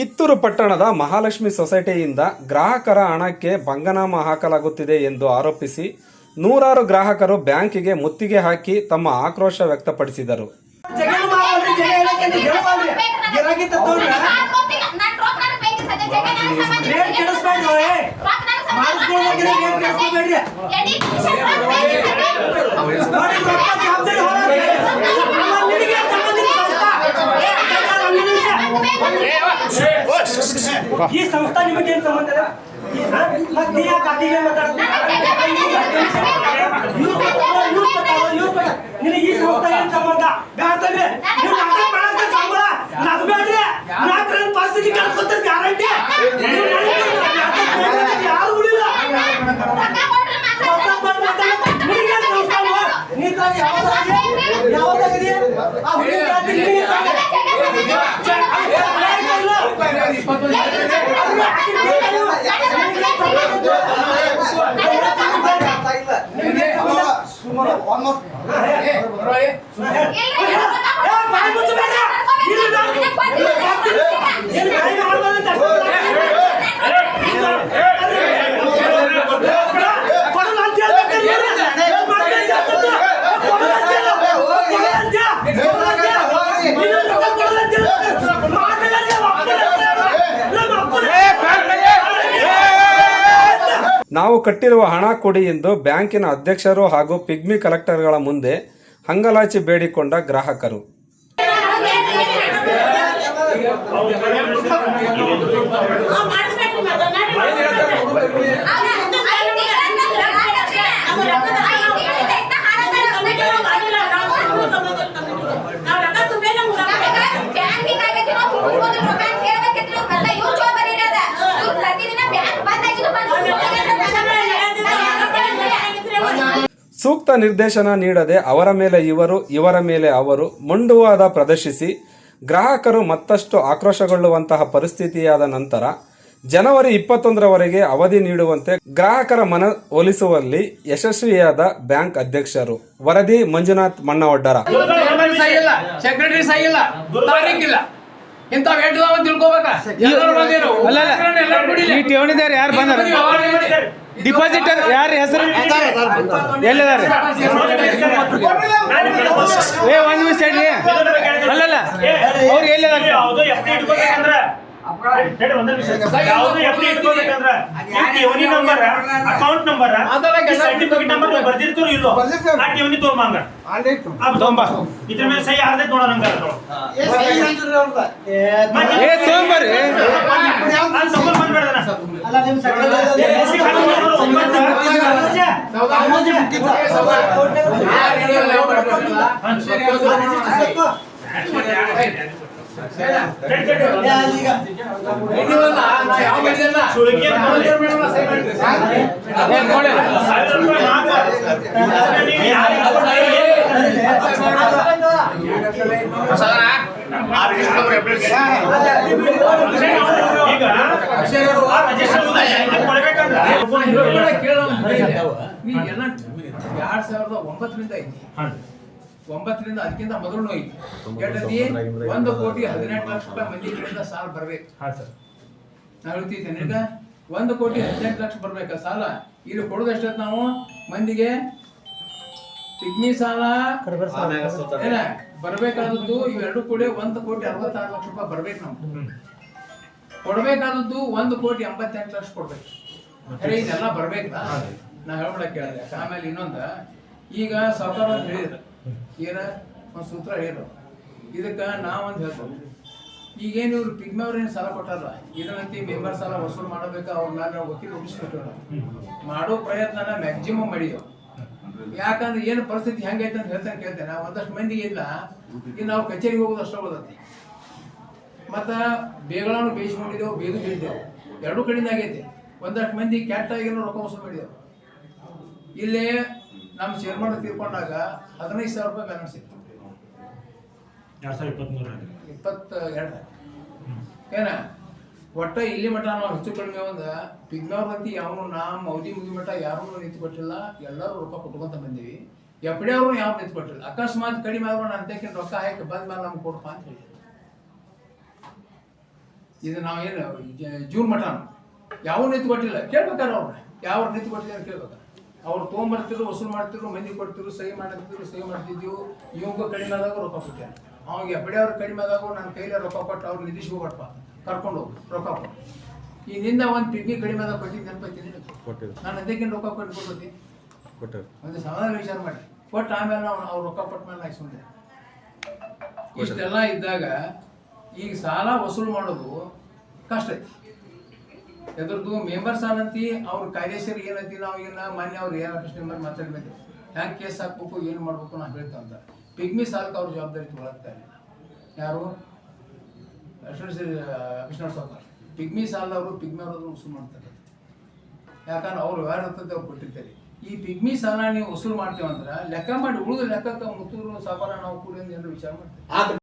ಕಿತ್ತೂರು ಪಟ್ಟಣದ ಮಹಾಲಕ್ಷ್ಮಿ ಸೊಸೈಟಿಯಿಂದ ಗ್ರಾಹಕರ ಹಣಕ್ಕೆ ಭಂಗನಾಮ ಹಾಕಲಾಗುತ್ತಿದೆ ಎಂದು ಆರೋಪಿಸಿ ನೂರಾರು ಗ್ರಾಹಕರು ಬ್ಯಾಂಕಿಗೆ ಮುತ್ತಿಗೆ ಹಾಕಿ ತಮ್ಮ ಆಕ್ರೋಶ ವ್ಯಕ್ತಪಡಿಸಿದರು. ಈ ಸಂಸ್ಥಾ ನಿಮಗೇನು ಸಂಬಂಧ ಇದೆ? ಈ- ಹಾ? ಮತ್ತ್ ಯಾಕೆ ಕೊಡ್ತಾರೋ. ನಿನಗೆ ಈ ಸಂಸ್ಥಾ ಏನ್ ಸಂಬಂಧ ಬ್ಯಾಡ್ತಲ್ರಿ ನೀವು ನಾಟಕ ಮಾಡಕ್ಕೆ ಸಂಬಳ ನಗ್ ಬೇಡ್ರಿ ನಾಲ್ಕು ಪರಿಸ್ಥಿತಿ ಕಳ್ಸ್ಕೊತಾರೆ ಗ್ಯಾರಂಟಿ পানি বলছো বেটা ನಾವು ಕಟ್ಟಿರುವ ಹಣ ಕೊಡಿ ಎಂದು ಬ್ಯಾಂಕಿನ ಅಧ್ಯಕ್ಷರು ಹಾಗೂ ಪಿಗ್ಮಿ ಕಲೆಕ್ಟರ್ಗಳ ಮುಂದೆ ಹಂಗಲಾಚಿ ಬೇಡಿಕೊಂಡ ಗ್ರಾಹಕರು. ಸೂಕ್ತ ನಿರ್ದೇಶನ ನೀಡದೆ ಅವರ ಮೇಲೆ ಇವರು ಇವರ ಮೇಲೆ ಅವರು ಮೊಂಡುವಾದ ಪ್ರದರ್ಶಿಸಿ ಗ್ರಾಹಕರು ಮತ್ತಷ್ಟು ಆಕ್ರೋಶಗೊಳ್ಳುವಂತಹ ಪರಿಸ್ಥಿತಿಯಾದ ನಂತರ ಜನವರಿ ಇಪ್ಪತ್ತೊಂದರವರೆಗೆ ಅವಧಿ ನೀಡುವಂತೆ ಗ್ರಾಹಕರ ಮನ ಒಲಿಸುವಲ್ಲಿ ಯಶಸ್ವಿಯಾದ ಬ್ಯಾಂಕ್ ಅಧ್ಯಕ್ಷರು ವರದಿ ಮಂಜುನಾಥ್ ಮಣ್ಣವಡ್ಡರ. ಚೇರ್ಮನ್ ಸಹಿ ಇಲ್ಲ. ಸೆಕ್ರೆಟರಿ ಠೇವಣಿದಾರ ಯಾರು ಹೆಸರು? ಎಲ್ಲಿದ್ದಾರೆ? ಏ ಒಂದು ನಿಮಿಷ ಹೇಳಿ ಅಲ್ಲಲ್ಲ ಅವ್ರು ಎಲ್ಲಿದಾರೆ ಠೇವಣಿ number account number certificate number ಬರ್ದಿರ್ತೀರೋ ಇಲ್ಲೋ ಆ ಠೇವಣಿ ತಗೊಂಬಂಗ ತೊಂಬ. ಇದ್ರ ಮೇಲೆ ಸಹಿ ಆರ್ದೆ ನೋಡೋಣ ಹಂಗಾರ ಎರಡ್ ಸಾವಿರದ ಒಂಬತ್ತರಿಂದ ಐತಿ ಒಂಬತ್ತರಿಂದ ಅದಕ್ಕಿಂತ ಮೊದಲು ಐತಿ ಎಷ್ಟೈತಿ ಒಂದು ಕೋಟಿ ಹದಿನೆಂಟು ಲಕ್ಷ ರೂಪಾಯಿ ಮಂದಿ ಕಡೆಯಿಂದ ಸಾಲ ಬರ್ಬೇಕು. ನಾನು ಹೇಳ್ತಿದ್ದೇನೆ ಈಗ ಒಂದು ಕೋಟಿ ಹದಿನೆಂಟು ಲಕ್ಷ ಬರ್ಬೇಕ ಸಾಲ? ಇಲ್ಲಿ ಕೊಡೋದು ಎಷ್ಟೈತ್ ನಾವು ಮಂದಿಗೆ ಪಿಗ್ಮಿ ಸಾಲ ಏನ? ಬರ್ಬೇಕಾದದ್ದು ಇವೆರಡು ಕೂಡಿ ಒಂದು ಕೋಟಿ ಅರವತ್ತಾರು ಲಕ್ಷ ರೂಪಾಯಿ ಬರ್ಬೇಕು ನಾವು ಕೊಡ್ಬೇಕಾದದ್ದು ಒಂದು ಕೋಟಿ ಎಂಬತ್ತೆಂಟು ಲಕ್ಷ ಕೊಡ್ಬೇಕು. ಇದೆಲ್ಲ ಬರ್ಬೇಕಾ? ನಾ ಹೇಳ್ಬಿಡಕ್ಕೆ ಕೇಳಿದೆ. ಆಮೇಲೆ ಇನ್ನೊಂದು ಈಗ ಸಾವುಕಾರ ಅಂತ ಹೇಳಿದ್ರು. ಏನ ಒಂದು ಸೂತ್ರ ಹೇಳಿದ್ರು ಇದಕ್ಕ ನಾವೊಂದು ಹೇಳ್ತೇವೆ ಈಗೇನು ಇವ್ರು ಪಿಗ್ಮಿ ಏನು ಸಾಲ ಕೊಟ್ಟಾರಲ್ಲ ಇದನ್ನಂತಿ ಮೆಂಬರ್ ಸಾಲ ವಸೂಲು ಮಾಡಬೇಕು ಅವ್ರನ್ನ ನಾವು ವಕೀಲ ಹುಡುಸ್ಕೊಟ್ಟು ಮಾಡೋ ಪ್ರಯತ್ನನ ಮ್ಯಾಕ್ಸಿಮಮ್ ಮಾಡಿದೆವು ಯಾಕಂದ್ರೆ ಏನು ಪರಿಸ್ಥಿತಿ ಹೆಂಗೈತೆ ಅಂತ ಹೇಳ್ತಾನೆ ಕೇಳ್ತೇನೆ. ಒಂದಷ್ಟು ಮಂದಿ ಇಲ್ಲ. ಇನ್ನು ನಾವು ಕಚೇರಿಗೆ ಹೋಗೋದು ಅಷ್ಟೇ ಉಳ್ದೈತಿ ಮತ್ತು ಬೇಗಳಾನು ಬೇಯಿಸ್ಕೊಂಡಿದ್ದೆವು, ಬೇದು ಬೇಯಿದ್ದೆವು ಎರಡೂ ಕಡೆಯಿಂದ ಆಗೈತೆ. ಒಂದಷ್ಟು ಮಂದಿ ಕ್ಯಾಟ್ ಆಗಿರೋ ರೊಕ್ಕ ವಸೂಲು ಮಾಡಿದೆವು. ಇಲ್ಲೇ ನಮ್ಮ ಚೇರ್ಮನ್ ತೀರ್ಕೊಂಡಾಗ ಹದಿನೈದು ಸಾವಿರ ರೂಪಾಯಿ ಬ್ಯಾಲೆನ್ಸ್ ಇತ್ತು. ಎರಡು ಸಾವಿರದ ಇಪ್ಪತ್ತ್ಮೂರಾಗ ಇಪ್ಪತ್ತ ಎರಡು ಏನ? ಒಟ್ಟ ಇಲ್ಲಿ ಮಠ ನಾವು ಹೆಚ್ಚು ಕಡಿಮೆ ಒಂದು ಪಿಗ್ನವ್ರಂತಿ ಯಾವನು ನಾ ಮೌದಿ ಮುಗಿ ಮಠ ಯಾರು ನಿಂತು ಕೊಟ್ಟಿಲ್ಲ ಎಲ್ಲರೂ ರೊಕ್ಕ ಕೊಟ್ಕೊಂತ ಬಂದೀವಿ. ಎಫ್ಡಿ ಅವರು ಯಾವ ನಿಂತು ಕೊಟ್ಟಿಲ್ಲ ಅಕಸ್ಮಾತ್ ಕಡಿಮೆ ಆದ್ರೂ ನಾನು ರೊಕ್ಕ ಹಾಕಿ ಬಂದ ಮೇಲೆ ನಮ್ಗೆ ಕೊಡಪ್ಪ ಅಂತ ಹೇಳಿ ಇದು ನಾವು ಏನು ಜೂನ್ ಮಠ ಯಾವ ನಿಂತು ಕೊಟ್ಟಿಲ್ಲ ಕೇಳ್ಬೇಕಾರೆ ಅವ್ರನ್ನ? ಯಾವ ನಿಂತು ಕೊಟ್ಟಿಲ್ಲ ಅಂತ ಕೇಳ್ಬೇಕು ಅವ್ರು ತೊಗೊಂಬರ್ತಿದ್ರು ವಸೂಲು ಮಾಡ್ತಿದ್ರು ಮಂದಿ ಕೊಡ್ತಿದ್ರು ಸಹಿ ಮಾಡ್ತಿದ್ರು ಸಹಿ ಮಾಡ್ತಿದ್ವು ಇವಾಗ ಕಡಿಮೆ ಆದಾಗ ರೊಕ್ಕ ಕೊಟ್ಟೆ ಅವಾಗ ಡಿ ಅವ್ರು ಕಡಿಮೆ ಆದಾಗ ನನ್ನ ಕೈಲಿ ರೊಕ್ಕ ಕೊಟ್ಟು ಅವ್ರು ನಿಧಿಸಿ ಕೊಟ್ಟಪ್ಪ ಕರ್ಕೊಂಡು ಹೋಗು ರೊಕ್ಕ ಕೊಟ್ಟು. ಈ ನಿಂದ ಒಂದು ಪಿಗ್ನಿ ಕಡಿಮೆ ಆದಾಗ ಕೊಟ್ಟಿದ್ದು ನೆನಪೈತೀನಿ ನಾನು ಅದಕ್ಕಿಂತ ರೊಕ್ಕ ಕೊಟ್ಟು ಕೊಡ್ತೀನಿ ಒಂದು ಸಮಾಧಾನ ವಿಚಾರ ಮಾಡಿ. ಕೊಟ್ಟು ಆಮೇಲೆ ನಾವು ಅವ್ರು ರೊಕ್ಕ ಕೊಟ್ಟ ಮೇಲೆ ಸುಮ್ಮನೆ ಇಷ್ಟೆಲ್ಲ ಇದ್ದಾಗ ಈಗ ಸಾಲ ವಸೂಲು ಮಾಡೋದು ಕಷ್ಟ ಐತಿ. ಎದ್ರದ್ದು ಮೆಂಬರ್ಸ್ ಆನಂತಿ ಅವ್ರ ಕಾಯ್ದೆಸರಿ ಏನಂತಿ ನಾವು ಏನ ಮಾನ್ಯ ಅವ್ರು ಏನು ಪ್ರಶ್ನೆ ಮಾಡಿ ಮಾತಾಡ್ಬೇಕು ಹ್ಯಾಂಗೆ ಕೇಸ್ ಹಾಕ್ಬೇಕು, ಏನು ಮಾಡ್ಬೇಕು ನಾನು ಹೇಳ್ತಾ ಅಂತ. ಪಿಗ್ಮಿ ಸಾಲಕ್ಕೆ ಅವ್ರ ಜವಾಬ್ದಾರಿ ತೊಗೊಳತ್ತಾ. ಇಲ್ಲ ಯಾರು? ಕೃಷ್ಣ ಸಾವ್ಕಾರ್ ಪಿಗ್ಮಿ ಸಾಲದವರು ಪಿಗ್ಮಿ ಅವರು. ವಸೂಲು ಮಾಡ್ತಾರೆ. ಯಾಕಂದ್ರೆ ಅವ್ರು ವ್ಯವಹಾರ ಇರ್ತದೆ ಅವ್ರು ಕೊಟ್ಟಿರ್ತಾರೆ. ಈ ಪಿಗ್ಮಿ ಸಾಲ ನೀವು ವಸೂಲು ಮಾಡ್ತೀವಿ ಅಂದ್ರೆ ಲೆಕ್ಕ ಮಾಡಿ ಉಳಿದ ಲೆಕ್ಕಕ್ಕೆ ಮುತ್ತೂರು ಸಾಪಾರ ನಾವು ಕೂಡ ಏನಾದ್ರು ವಿಚಾರ ಮಾಡ್ತೀವಿ.